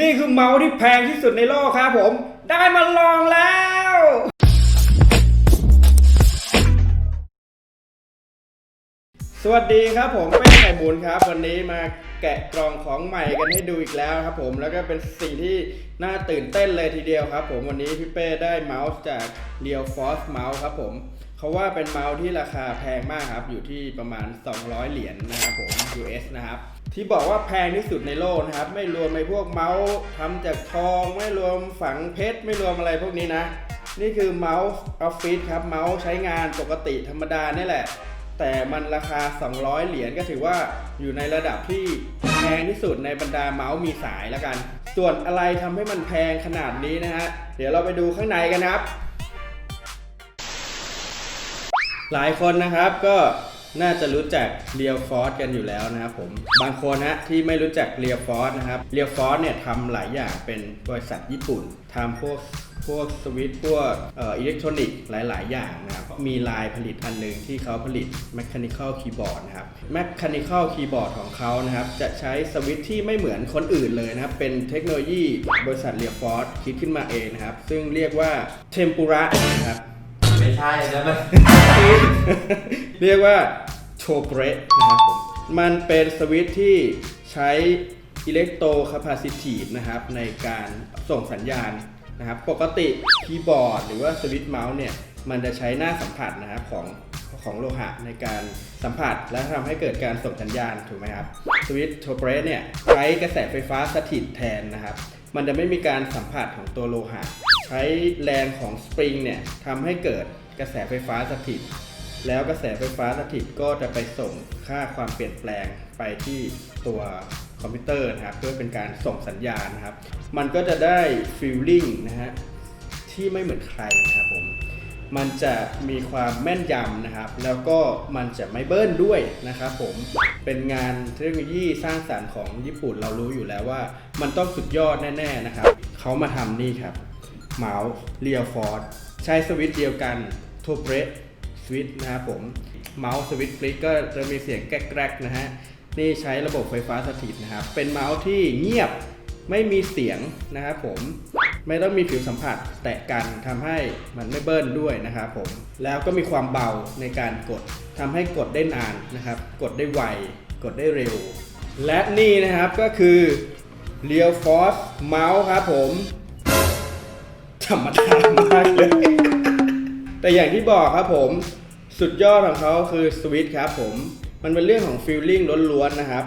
นี่คือเมาส์ที่แพงที่สุดในโลกครับผม ได้มาลองแล้ว สวัสดีครับผมเป้ไข่บุญครับ วันนี้มาแกะกล่องของใหม่กันให้ดูอีกแล้วครับผมแล้วก็เป็นสิ่งที่น่าตื่นเต้นเลยทีเดียวครับ ผมวันนี้พี่เป้ได้เมาส์จาก Real Force Mouse ครับผม เขาว่าเป็นเมาส์ที่ราคาแพงมากครับ อยู่ที่ประมาณ 200 เหรียญนะครับผม US นะครับ ที่บอกว่าแพงที่สุดในโลกนะครับ ไม่รวมในพวกเมาส์ทำจากทอง ไม่รวมฝังเพชร ไม่รวมอะไรพวกนี้นะ นี่คือเมาส์ออฟฟิศครับ เมาส์ใช้งานปกติธรรมดานี่แหละ แต่มันราคา 200 เหรียญก็ถือว่าอยู่ในระดับที่แพงที่สุดในบรรดาเมาส์มีสายแล้วกัน ส่วนอะไรทำให้มันแพงขนาดนี้นะฮะ เดี๋ยวเราไปดูข้างในกันครับ หลายคนนะครับก็น่าจะรู้จักเรียวฟอร์กันอยู่แล้วนะครับผม บางคนฮะที่ไม่รู้จักเรียวฟอร์นะครับเรียวฟอร์เนี่ยทำหลายอย่างเป็นบริษัทญี่ปุ่นทำพวกพวกสวิตช์พวกเอ่ออิเล็กทรอนิกส์หลาย ๆ อย่างนะครับ มีลายผลิตอันหนึ่งที่เขาผลิต Mechanical Keyboard นะครับ Mechanical Keyboard ของเขานะครับ จะใช้สวิตช์ที่ไม่เหมือนคนอื่นเลยนะครับ เป็นเทคโนโลยีบริษัทเรียฟอร์คิดขึ้นมาเองนะครับ ซึ่งเรียกว่า Tempura นะครับ ไม่ใช่นะมันเรียกว่าโชเกรนะครับผมมันเป็นสวิตช์ที่ใช้อิเล็กโตรคาปาซิทีฟนะครับในการส่งสัญญาณนะครับปกติคีย์บอร์ดหรือว่าสวิตช์เมาส์เนี่ยมันจะใช้หน้าสัมผัสนะครับของของโลหะในการสัมผัสและทำให้เกิดการส่งสัญญาณถูกไหมครับสวิตช์โชเกรเนี่ยใช้กระแสไฟฟ้าสถิตแทนนะครับ มันจะไม่มีการสัมผัสของตัวโลหะ ใช้แรงของสปริงเนี่ยทำให้เกิดกระแสไฟฟ้าสถิต แล้วกระแสไฟฟ้าสถิตก็จะไปส่งค่าความเปลี่ยนแปลงไปที่ตัวคอมพิวเตอร์นะครับเพื่อเป็นการส่งสัญญาณนะครับ มันก็จะได้ฟีลลิ่งนะฮะที่ไม่เหมือนใครนะครับผมมันจะมีความแม่นยำนะครับ แล้วก็มันจะไม่เบิ้ลด้วยนะครับผมเป็นงานเทคโนโลยีสร้างสรรค์ของญี่ปุ่นเรารู้อยู่แล้วว่า มันต้องสุดยอดแน่ ๆนะครับ เขามาทำนี่ครับ เมาส์เรียลฟอร์ดใช้สวิตช์เดียวกันโทเบรสสวิตช์นะครับผมเมาส์สวิตช์ฟลิกก็จะมีเสียงแกรกๆนะฮะนี่ใช้ระบบไฟฟ้าสถิตนะครับ เป็นเมาส์ที่เงียบไม่มีเสียงนะครับผมไม่ต้องมีผิวสัมผัสแตะกันทำให้มันไม่เบิ้ลด้วยนะครับผมแล้วก็มีความเบาในการกดทำให้กดได้นานนะครับ กดได้ไว กดได้เร็ว และนี่นะครับก็คือ Real Force Mouse ครับผม ธรรมดามากเลย แต่อย่างที่บอกครับผมสุดยอดของเขาคือสวิตครับผมมันเป็นเรื่องของฟีลลิ่งล้วนๆนะครับ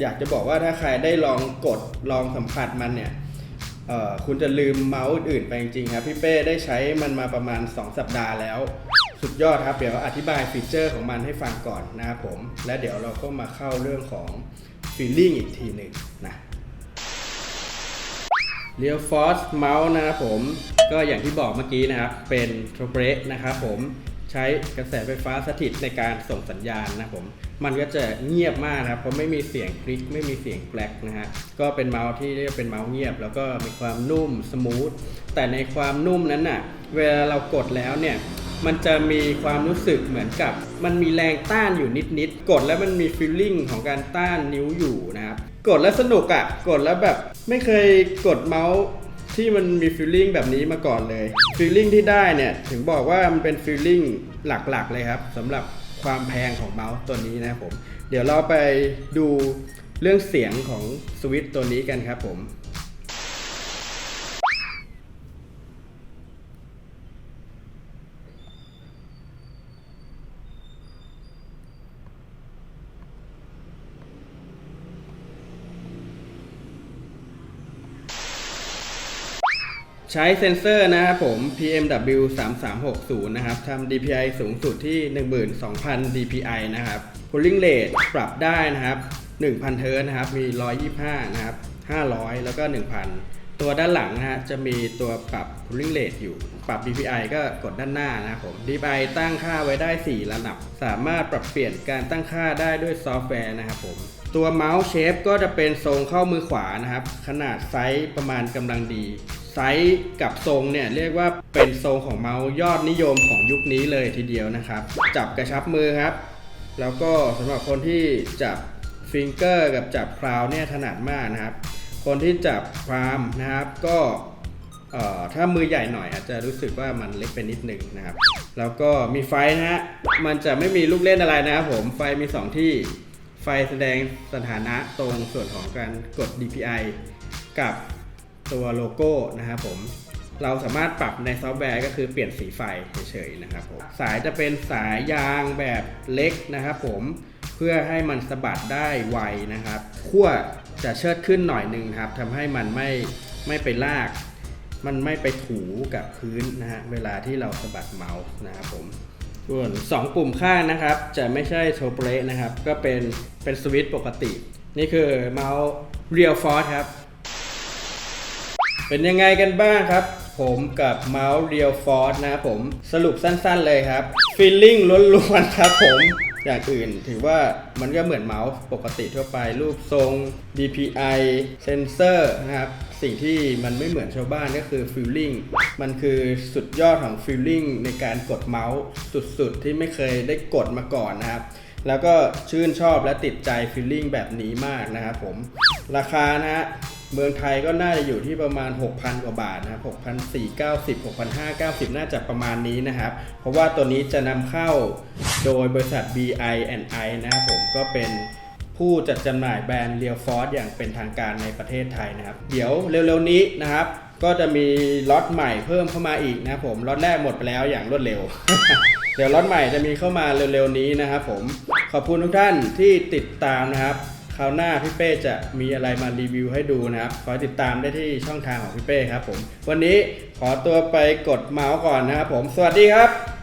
อยากจะบอกว่าถ้าใครได้ลองกดลองสัมผัสมันเนี่ยคุณจะลืมเมาส์อื่นไปจริงๆครับ พี่เป้ได้ใช้มันมาประมาณ 2 สัปดาห์แล้ว สุดยอดครับ เดี๋ยวอธิบายฟีเจอร์ของมันให้ฟังก่อนนะครับผม และเดี๋ยวเราก็มาเข้าเรื่องของฟีลลิ่งอีกทีหนึ่งนะ เรียวฟอสเมาส์นะครับผมก็อย่างที่บอกเมื่อกี้นะครับ เป็นโทรเบรกนะครับผมใช้กระแสไฟฟ้าสถิตในการส่งสัญญาณนะครับผมมันก็จะเงียบมากนะครับเพราะไม่มีเสียงคลิกไม่มีเสียงแกลกนะฮะก็เป็นเมาส์ที่เรียกว่าเป็นเมาส์เงียบ แล้วก็มีความนุ่มสมูทแต่ในความนุ่มนั้นน่ะเวลาเรากดแล้วเนี่ยมันจะมีความรู้สึกเหมือนกับ มันมีแรงต้านอยู่นิดๆกดแล้วมันมีฟีลลิ่งของการต้านนิ้วอยู่นะครับกดแล้วสนุกอะ่ะกดแล้วแบบ ไม่เคยกดเมาส์ที่มันมีฟีลลิ่งแบบนี้มาก่อนเลยฟีลลิ่งที่ได้เนี่ยถึงบอกว่ามันเป็นฟีลลิ่งหลักๆ เลยครับสำหรับความแพงของเมาส์ตัวนี้นะครับผม เดี๋ยวเราไปดูเรื่องเสียงของสวิตตัวนี้กันครับผม ใช้เซ็นเซอร์นะครับผม PMW 3360นะครับทำ DPI สูงสุดที่ 12,000 DPI นะครับ Cooling Rate ปรับได้นะครับ 1,000เทิร์นนะครับ มี 125 นะครับ 500 แล้วก็ 1,000 ตัวด้านหลังนะฮะจะมีตัวปรับ Cooling Rate อยู่ ปรับ DPI ก็กดด้านหน้านะครับผม DPI ตั้งค่าไว้ได้ 4 ระดับ สามารถปรับเปลี่ยนการตั้งค่าได้ด้วยซอฟต์แวร์นะครับผมตัวเมาส์เชฟก็จะเป็นทรงเข้ามือขวานะครับ ขนาดไซส์ประมาณกำลังดี ไซส์กับทรงเนี่ยเรียกว่าเป็นทรงของเมาส์ยอดนิยมของยุคนี้เลยทีเดียวนะครับ จับกระชับมือครับ แล้วก็สำหรับคนที่จับฟิงเกอร์กับจับคราวเนี่ยถนัดมากนะครับ คนที่จับพรามนะครับก็ถ้ามือใหญ่หน่อยอาจจะรู้สึกว่ามันเล็กไปนิดนึงนะครับ แล้วก็มีไฟนะฮะ มันจะไม่มีลูกเล่นอะไรนะครับผม ไฟมี 2 ที่ ไฟแสดงสถานะตรงส่วนของการกด DPI กับ ตัวโลโก้นะครับผมเราสามารถปรับในซอฟต์แวร์ก็คือเปลี่ยนสีไฟเฉยๆนะครับผมสายจะเป็นสายยางแบบเล็กนะครับผมเพื่อให้มันสะบัดได้ไวนะครับขั้วจะเชิดขึ้นหน่อยหนึ่งครับทำให้มันไม่ไม่ไปลาก มันไม่ไปถูกับพื้นนะฮะเวลาที่เราสะบัดเมาส์นะครับผมส่วน2ปุ่มข้างนะครับ จะไม่ใช่โชเปรนะครับ ก็เป็นเป็นสวิตช์ปกติ นี่คือเมาส์ Real Force ครับ เป็นยังไงกันบ้างครับ ผมกับเมาส์ Real Force นะครับผมสรุปสั้นๆเลยครับ Feeling ล้วนๆครับผมอย่างอื่นถือว่ามันก็เหมือนเมาส์ปกติทั่วไปรูปทรง DPI เซนเซอร์นะครับสิ่งที่มันไม่เหมือนชาวบ้านก็คือ Feeling มันคือสุดยอดของ Feeling ในการกดเมาส์สุดๆ ที่ไม่เคยได้กดมาก่อนนะครับ แล้วก็ชื่นชอบและติดใจฟีลลิ่งแบบนี้มากนะครับผม ราคานะฮะ เมืองไทยก็น่าจะอยู่ที่ประมาณ 6,000 กว่าบาทนะครับ6,490 6,590 น่าจะประมาณนี้นะครับ เพราะว่าตัวนี้จะนำเข้าโดยบริษัท BI&I นะครับผมก็เป็นผู้จัดจำหน่ายแบรนด์ Real Force อย่างเป็นทางการในประเทศไทยนะครับ เดี๋ยวเร็วๆนี้นะครับ ก็จะมีล็อตใหม่เพิ่มเข้ามาอีกนะครับผมล็อตแรกหมดไปแล้วอย่างรวดเร็ว เดี๋ยวล็อตใหม่จะมีเข้ามาเร็วๆนี้นะครับผมขอบคุณทุกท่านที่ติดตามนะครับ คราวหน้าพี่เป้จะมีอะไรมารีวิวให้ดูนะครับ ขอติดตามได้ที่ช่องทางของพี่เป้ครับผม วันนี้ขอตัวไปกดเมาส์ก่อนนะครับผม สวัสดีครับ